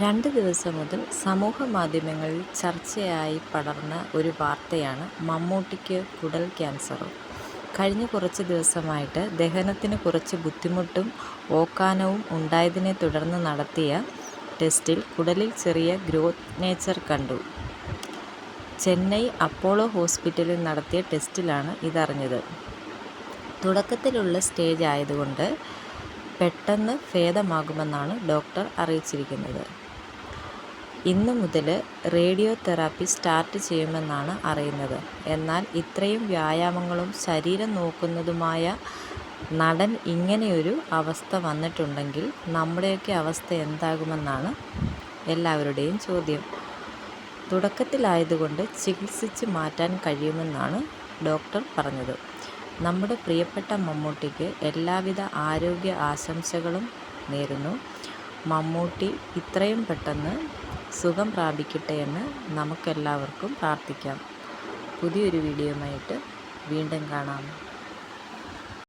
രണ്ട് ദിവസം മുതൽ സമൂഹ മാധ്യമങ്ങളിൽ ചർച്ചയായി പടർന്ന ഒരു വാർത്തയാണ് മമ്മൂട്ടിക്ക് കുടൽ ക്യാൻസറും. കഴിഞ്ഞ കുറച്ച് ദിവസമായിട്ട് ദഹനത്തിന് കുറച്ച് ബുദ്ധിമുട്ടും ഓക്കാനവും ഉണ്ടായതിനെ തുടർന്ന് നടത്തിയ ടെസ്റ്റിൽ കുടലിൽ ചെറിയ ഗ്രോത്ത് നേച്ചർ കണ്ടു. ചെന്നൈ അപ്പോളോ ഹോസ്പിറ്റലിൽ നടത്തിയ ടെസ്റ്റിലാണ് ഇതറിഞ്ഞത്. തുടക്കത്തിലുള്ള സ്റ്റേജ് ആയതുകൊണ്ട് പെട്ടെന്ന് ഭേദമാകുമെന്നാണ് ഡോക്ടർ അറിയിച്ചിരിക്കുന്നത്. ഇന്നു മുതൽ റേഡിയോ തെറാപ്പി സ്റ്റാർട്ട് ചെയ്യുമെന്നാണ് അറിയുന്നത്. എന്നാൽ ഇത്രയും വ്യായാമങ്ങളും ശരീരം നോക്കുന്നതുമായ നടൻ ഇങ്ങനെയൊരു അവസ്ഥ വന്നിട്ടുണ്ടെങ്കിൽ നമ്മുടെയൊക്കെ അവസ്ഥ എന്താകുമെന്നാണ് എല്ലാവരുടെയും ചോദ്യം. തുടക്കത്തിലായതുകൊണ്ട് ചികിത്സിച്ച് മാറ്റാൻ കഴിയുമെന്നാണ് ഡോക്ടർ പറഞ്ഞത്. നമ്മുടെ പ്രിയപ്പെട്ട മമ്മൂട്ടിക്ക് എല്ലാവിധ ആരോഗ്യ ആശംസകളും നേരുന്നു. മമ്മൂട്ടി ഇത്രയും പെട്ടെന്ന് സുഖം പ്രാപിക്കട്ടെ എന്ന് നമുക്കെല്ലാവർക്കും പ്രാർത്ഥിക്കാം. പുതിയൊരു വീഡിയോയുമായിട്ട് വീണ്ടും കാണാം.